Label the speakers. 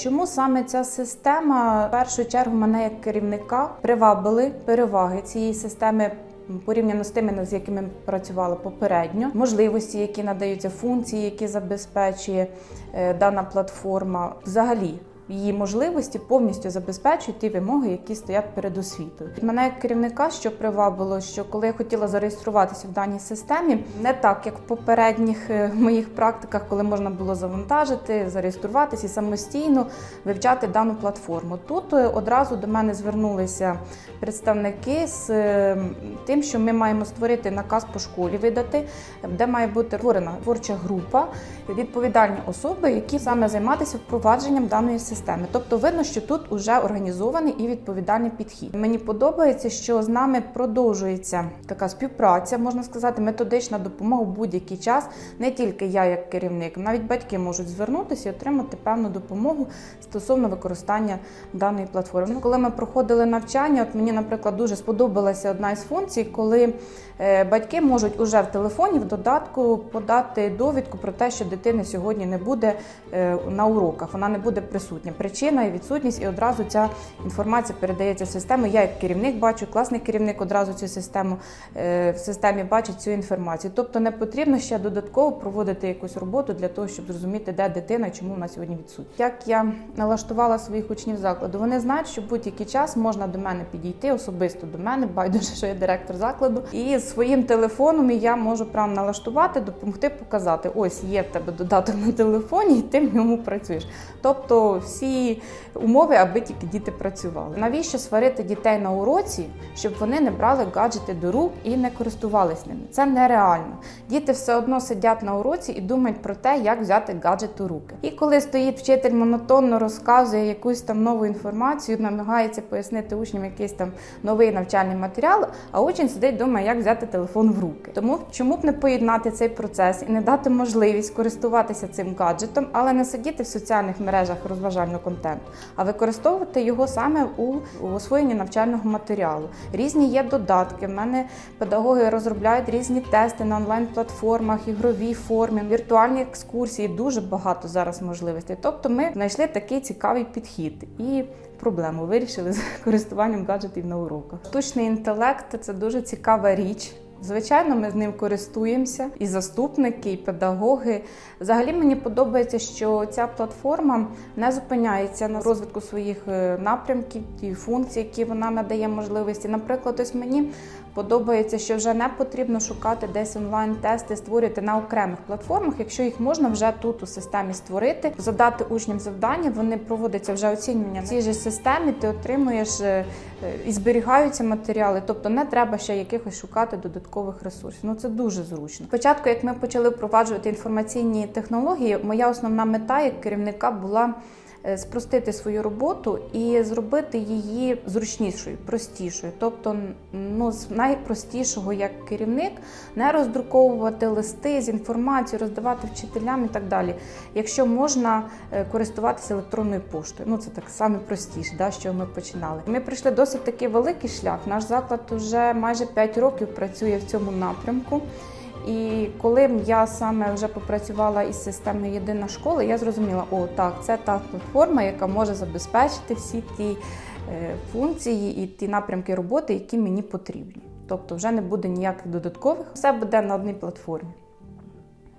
Speaker 1: Чому саме ця система в першу чергу мене як керівника привабили переваги цієї системи? Порівняно з тими, з якими ми працювали попередньо, можливості, які надаються, функції, які забезпечує е, дана платформа, взагалі її можливості повністю забезпечують ті вимоги, які стоять перед освітою. Мене як керівника, що привабило, що коли я хотіла зареєструватися в даній системі, не так як в попередніх е, моїх практиках, коли можна було завантажити, зареєструватися і самостійно вивчати дану платформу. Тут е, одразу до мене звернулися представники з е, тим, що ми маємо створити наказ по школі, видати, де має бути створена творча група, відповідальні особи, які саме займатися впровадженням даної системи. Тобто видно, що тут вже організований і відповідальний підхід. Мені подобається, що з нами продовжується така співпраця, можна сказати, методична допомога в будь-який час. Не тільки я, як керівник, навіть батьки можуть звернутися і отримати певну допомогу стосовно використання даної платформи. Ну, Коли ми проходили навчання, от мені, наприклад, дуже сподобалася одна із функцій, коли е, батьки можуть уже в телефоні в додатку подати довідку про те, що дитини сьогодні не буде е, на уроках, вона не буде присутня. Причина і відсутність, і одразу ця інформація передається в систему. Я як керівник бачу, класний керівник одразу цю систему е, в системі бачить цю інформацію. Тобто не потрібно ще додатково проводити якусь роботу для того, щоб зрозуміти, де дитина і чому вона сьогодні відсутня. Як я налаштувала своїх учнів закладу, вони знають, що будь-який час можна до мене підійти особисто до мене, байдуже, що я директор закладу, і своїм телефоном я можу прям налаштувати, допомогти, показати. Ось є в тебе додаток на телефоні, і ти в ньому працюєш. Тобто всі умови, аби тільки діти працювали. Навіщо сварити дітей на уроці, щоб вони не брали гаджети до рук і не користувались ними? Це нереально. Діти все одно сидять на уроці і думають про те, як взяти гаджет у руки. І коли стоїть вчитель монотонно розказує якусь там нову інформацію, намагається пояснити учням якийсь там новий навчальний матеріал, а учень сидить думає, як взяти телефон в руки. Тому чому б не поєднати цей процес і не дати можливість користуватися цим гаджетом, але не сидіти в соціальних мережах розважального контенту, а використовувати його саме у освоєнні навчального матеріалу. Різні є додатки. В мене педагоги розробляють різні тести на онлайн-платформах, ігровій формі, віртуальні екскурсії. Дуже багато зараз можливостей. Тобто, ми знайшли такий цікавий підхід і. Проблему вирішили з користуванням гаджетів на уроках. Штучний інтелект це дуже цікава річ. Звичайно, ми з ним користуємося, і заступники, і педагоги. Взагалі мені подобається, що ця платформа не зупиняється на розвитку своїх е, напрямків, ті функції, які вона надає можливості. Наприклад, ось мені подобається, що вже не потрібно шукати десь онлайн-тести, створювати на окремих платформах, якщо їх можна вже тут у системі створити, задати учням завдання, вони проводяться вже оцінювання в цій же системі. Ти отримуєш е, і зберігаються матеріали, тобто не треба ще якихось шукати додаткових ресурсів. Ну це дуже зручно. Спочатку, як ми почали впроваджувати інформаційні технології, моя основна мета як керівника була. Е, Спростити свою роботу і зробити її зручнішою, простішою. Тобто, ну з найпростішого як керівник не роздруковувати листи з інформацією, роздавати вчителям і так далі. Якщо можна е, користуватися електронною поштою, ну це так саме простіше, да, що ми починали. Ми пройшли досить такий великий шлях. Наш заклад вже майже 5 років працює в цьому напрямку. І коли я саме вже попрацювала із системою Єдина школа, я зрозуміла, о, так, це та платформа, яка може забезпечити всі ті е, функції і ті напрямки роботи, які мені потрібні. Тобто вже не буде ніяких додаткових, все буде на одній платформі.